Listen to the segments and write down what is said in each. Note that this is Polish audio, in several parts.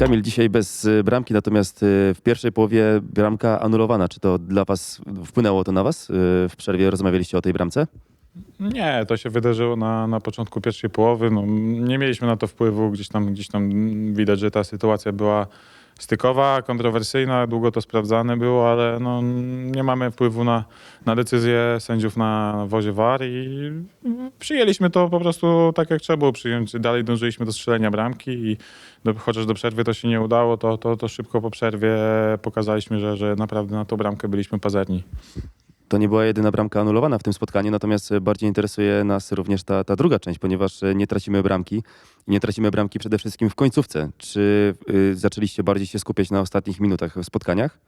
Kamil dzisiaj bez y, bramki, natomiast y, w pierwszej połowie bramka anulowana. Czy to dla was wpłynęło to na was? Y, W przerwie rozmawialiście o tej bramce? Nie, to się wydarzyło na, na początku pierwszej połowy. No, nie mieliśmy na to wpływu. Gdzieś tam, gdzieś tam widać, że ta sytuacja była stykowa, kontrowersyjna, długo to sprawdzane było, ale no, nie mamy wpływu na, na decyzję sędziów na wozie VAR i przyjęliśmy to po prostu tak, jak trzeba było przyjąć. Dalej dążyliśmy do strzelenia bramki i do, chociaż do przerwy to się nie udało, to, to, to szybko po przerwie pokazaliśmy, że, że naprawdę na tą bramkę byliśmy pazerni. To nie była jedyna bramka anulowana w tym spotkaniu, natomiast bardziej interesuje nas również ta, ta druga część, ponieważ y, nie tracimy bramki i nie tracimy bramki przede wszystkim w końcówce. Czy y, zaczęliście bardziej się skupiać na ostatnich minutach w spotkaniach?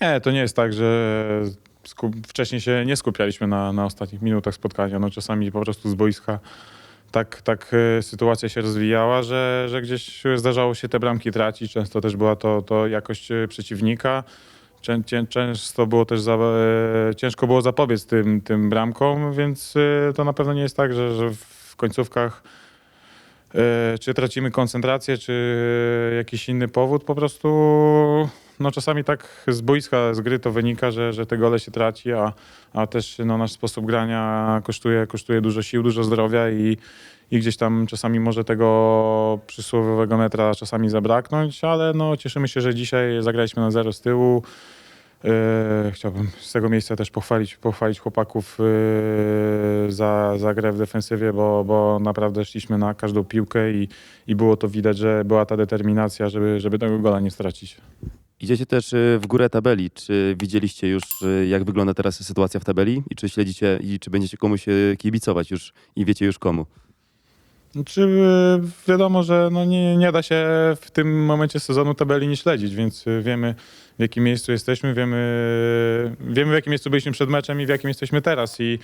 Nie, to nie jest tak, że wcześniej się nie skupialiśmy na, na ostatnich minutach spotkania. No, czasami po prostu z boiska tak, tak e, sytuacja się rozwijała, że, że gdzieś zdarzało się te bramki tracić. Często też była to, to jakość e, przeciwnika. Często było też za, e, ciężko było zapobiec tym, tym bramkom, więc e, to na pewno nie jest tak, że, że w końcówkach e, czy tracimy koncentrację, czy jakiś inny powód, po prostu no czasami tak z boiska, z gry to wynika, że, że te gole się traci, a, a też no, nasz sposób grania kosztuje, kosztuje dużo sił, dużo zdrowia i, i gdzieś tam czasami może tego przysłowiowego metra czasami zabraknąć, ale no cieszymy się, że dzisiaj zagraliśmy na zero z tyłu. Yy, chciałbym z tego miejsca też pochwalić, pochwalić chłopaków yy, za, za grę w defensywie, bo, bo naprawdę szliśmy na każdą piłkę i, i było to widać, że była ta determinacja, żeby, żeby tego gola nie stracić. Idziecie też y, w górę tabeli. Czy widzieliście już, jak wygląda teraz sytuacja w tabeli i czy śledzicie i czy będziecie komuś kibicować już i wiecie już komu? Czy yy, wiadomo, że no nie, nie da się w tym momencie sezonu tabeli nie śledzić, więc yy, wiemy w jakim miejscu jesteśmy, wiemy, wiemy w jakim miejscu byliśmy przed meczem i w jakim jesteśmy teraz i,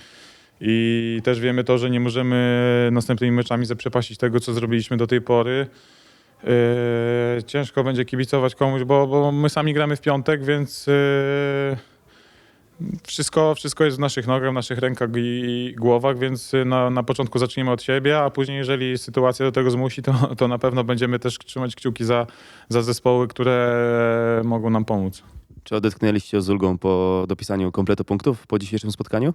i też wiemy to, że nie możemy następnymi meczami zaprzepaścić tego, co zrobiliśmy do tej pory. Yy, ciężko będzie kibicować komuś, bo, bo my sami gramy w piątek, więc yy, wszystko, wszystko jest w naszych nogach, w naszych rękach i głowach, więc na, na początku zaczniemy od siebie, a później, jeżeli sytuacja do tego zmusi, to, to na pewno będziemy też trzymać kciuki za, za zespoły, które mogą nam pomóc. Czy odetchnęliście z ulgą po dopisaniu kompletu punktów po dzisiejszym spotkaniu?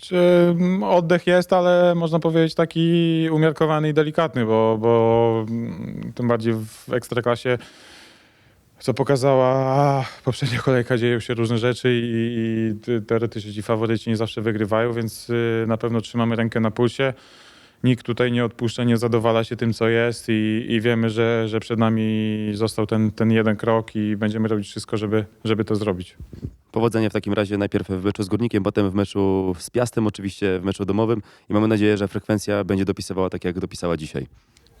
Czy mm, oddech jest, ale można powiedzieć taki umiarkowany i delikatny, bo, bo mm, tym bardziej w ekstraklasie, co pokazała poprzednia kolejka, dzieją się różne rzeczy i, i ty- teoretycznie ci faworyci nie zawsze wygrywają, więc y, na pewno trzymamy rękę na pulsie. Nikt tutaj nie odpuszcza, nie zadowala się tym, co jest i, i wiemy, że, że przed nami został ten, ten jeden krok i będziemy robić wszystko, żeby, żeby to zrobić. Powodzenia w takim razie najpierw w meczu z Górnikiem, potem w meczu z Piastem, oczywiście w meczu domowym i mamy nadzieję, że frekwencja będzie dopisywała tak, jak dopisała dzisiaj.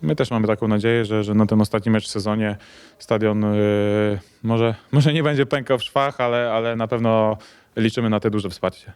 My też mamy taką nadzieję, że, że na ten ostatni mecz w sezonie stadion yy, może, może nie będzie pękał w szwach, ale, ale na pewno liczymy na te duże wsparcie.